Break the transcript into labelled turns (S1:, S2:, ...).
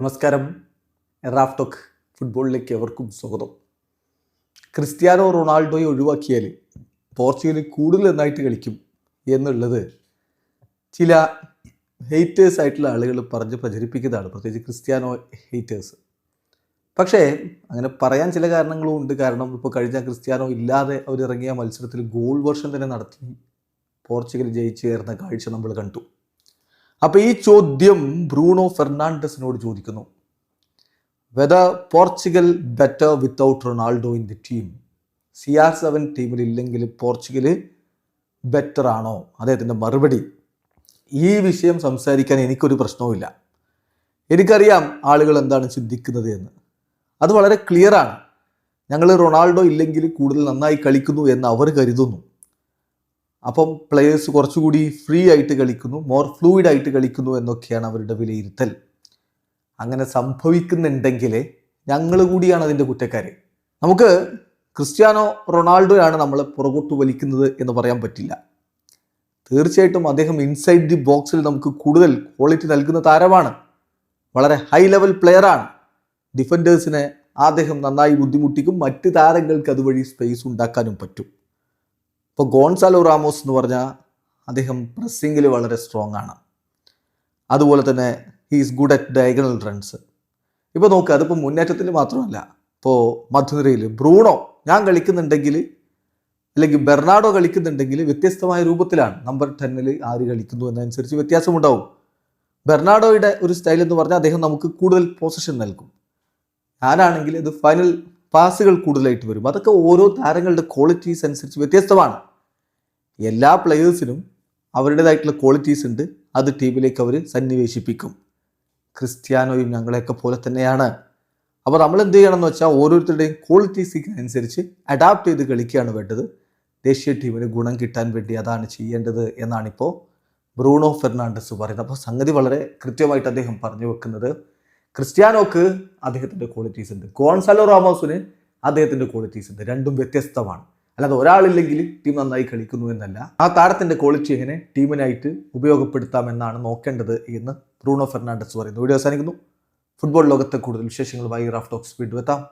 S1: നമസ്കാരം. റാഫ്ടോക്ക് ഫുട്ബോളിലേക്ക് എവർക്കും സ്വാഗതം. ക്രിസ്ത്യാനോ റൊണാൾഡോയെ ഒഴിവാക്കിയാൽ പോർച്ചുഗൽ കൂടുതൽ നന്നായിട്ട് കളിക്കും എന്നുള്ളത് ചില ഹെയ്റ്റേഴ്സ് ആയിട്ടുള്ള ആളുകൾ പറഞ്ഞ് പ്രചരിപ്പിക്കുന്നതാണ്. പ്രത്യേകിച്ച് ക്രിസ്ത്യാനോ ഹെയ്റ്റേഴ്സ് പക്ഷേ അങ്ങനെ പറയാൻ ചില കാരണങ്ങളും ഉണ്ട്. കാരണം ഇപ്പോൾ കഴിഞ്ഞ ക്രിസ്ത്യാനോ ഇല്ലാതെ അവരിറങ്ങിയ മത്സരത്തിൽ ഗോൾ വർഷം തന്നെ നടത്തി പോർച്ചുഗൽ ജയിച്ചു കയറുന്ന കാഴ്ച നമ്മൾ കണ്ടു. അപ്പോൾ ഈ ചോദ്യം ബ്രൂണോ ഫെർണാണ്ടസിനോട് ചോദിക്കുന്നു. Whether Portugal better without Ronaldo in the team C R seven ടീമിൽ ഇല്ലെങ്കിൽ പോർച്ചുഗൽ ബെറ്റർ ആണോ? അദ്ദേഹത്തിന്റെ മറുപടി. ഈ വിഷയം സംസാരിക്കാൻ എനിക്കൊരു പ്രശ്നവുമില്ല എനിക്കറിയാം ആളുകൾ എന്താണ് ചിന്തിക്കുന്നത് എന്ന്. അത് വളരെ ക്ലിയറാണ് ഞങ്ങൾ റൊണാൾഡോ ഇല്ലെങ്കിൽ കൂടുതൽ നന്നായി കളിക്കുന്നു എന്ന് അവർ കരുതുന്നു. അപ്പം പ്ലെയേഴ്സ് കുറച്ചുകൂടി ഫ്രീ ആയിട്ട് കളിക്കുന്നു മോർ ഫ്ലൂയിഡ് ആയിട്ട് കളിക്കുന്നു എന്നൊക്കെയാണ് അവരുടെ വിലയിരുത്തൽ. അങ്ങനെ സംഭവിക്കുന്നുണ്ടെങ്കിൽ ഞങ്ങൾ കൂടിയാണ് അതിന്റെ കുറ്റക്കാർ നമുക്ക് ക്രിസ്ത്യാനോ റൊണാൾഡോയാണ് നമ്മളെ പുറകോട്ട് വലിക്കുന്നത് എന്ന് പറയാൻ പറ്റില്ല. തീർച്ചയായിട്ടും അദ്ദേഹം ഇൻസൈഡ് ദി ബോക്സിൽ നമുക്ക് കൂടുതൽ ക്വാളിറ്റി നൽകുന്ന താരമാണ്. വളരെ ഹൈ ലെവൽ പ്ലെയറാണ് ഡിഫൻഡേഴ്സിനെ അദ്ദേഹം നന്നായി ബുദ്ധിമുട്ടിക്കും മറ്റ് താരങ്ങൾക്ക് അതുവഴി സ്പേസ് ഉണ്ടാക്കാനും പറ്റും. ഇപ്പോൾ ഗോൺസാലോ റാമോസ് എന്ന് പറഞ്ഞാൽ അദ്ദേഹം പ്രസ്സിങ്ങിൽ വളരെ സ്ട്രോങ് ആണ്. അതുപോലെ തന്നെ he's good at diagonal runs ഇപ്പോൾ നോക്കുക അതിപ്പോൾ മുന്നേറ്റത്തിൽ മാത്രമല്ല ഇപ്പോൾ മധുരയിൽ ബ്രൂണോ ഞാൻ കളിക്കുന്നുണ്ടെങ്കിൽ അല്ലെങ്കിൽ ബെർണാഡോ കളിക്കുന്നുണ്ടെങ്കിൽ വ്യത്യസ്തമായ രൂപത്തിലാണ് നമ്പർ ടെന്നിൽ ആര് കളിക്കുന്നു എന്നതനുസരിച്ച് വ്യത്യാസമുണ്ടാവും ബെർണാഡോയുടെ ഒരു സ്റ്റൈൽ എന്ന് പറഞ്ഞാൽ അദ്ദേഹം നമുക്ക് കൂടുതൽ പൊസിഷൻ നൽകും. ഞാനാണെങ്കിൽ ഇത് ഫൈനൽ പാസുകൾ കൂടുതലായിട്ട് വരും. അതൊക്കെ ഓരോ താരങ്ങളുടെ ക്വാളിറ്റീസ് അനുസരിച്ച് വ്യത്യസ്തമാണ്. എല്ലാ പ്ലെയേഴ്സിനും അവരുടേതായിട്ടുള്ള ക്വാളിറ്റീസ് ഉണ്ട്. അത് ടീമിലേക്ക് അവർ സന്നിവേശിപ്പിക്കും. ക്രിസ്ത്യാനോയും ഞങ്ങളെയൊക്കെ പോലെ തന്നെയാണ്. അപ്പോൾ നമ്മൾ എന്ത് ചെയ്യണം എന്ന് വെച്ചാൽ ഓരോരുത്തരുടെയും ക്വാളിറ്റീസ് അനുസരിച്ച് അഡാപ്റ്റ് ചെയ്ത് കളിക്കുകയാണ് വേണ്ടത്. ദേശീയ ടീമിന് ഗുണം കിട്ടാൻ വേണ്ടി അതാണ് ചെയ്യേണ്ടത് എന്നാണിപ്പോൾ ബ്രൂണോ ഫെർണാണ്ടസ് പറയുന്നത്. അപ്പോൾ സംഗതി വളരെ കൃത്യമായിട്ട് അദ്ദേഹം പറഞ്ഞു വെക്കുന്നത്. ക്രിസ്ത്യാനോക്ക് അദ്ദേഹത്തിന്റെ ക്വാളിറ്റീസ് ഉണ്ട്. ഗോൺസാലോ റാമോസിന് അദ്ദേഹത്തിന്റെ ക്വാളിറ്റീസ് ഉണ്ട്. രണ്ടും വ്യത്യസ്തമാണ്. അല്ലാതെ ഒരാളില്ലെങ്കിൽ ടീം നന്നായി കളിക്കുന്നു എന്നല്ല. ആ താരത്തിന്റെ ക്വാളിറ്റി എങ്ങനെ ടീമിനായിട്ട് ഉപയോഗപ്പെടുത്താം എന്നാണ് നോക്കേണ്ടത് എന്ന് ബ്രൂണോ ഫെർണാണ്ടസ് പറയുന്നു. വീഡിയോ അവസാനിക്കുന്നു. ഫുട്ബോൾ ലോകത്തെ കൂടുതൽ വിശേഷങ്ങളുമായി റാഫ് ടോക്സ് വീണ്ടും എത്താം.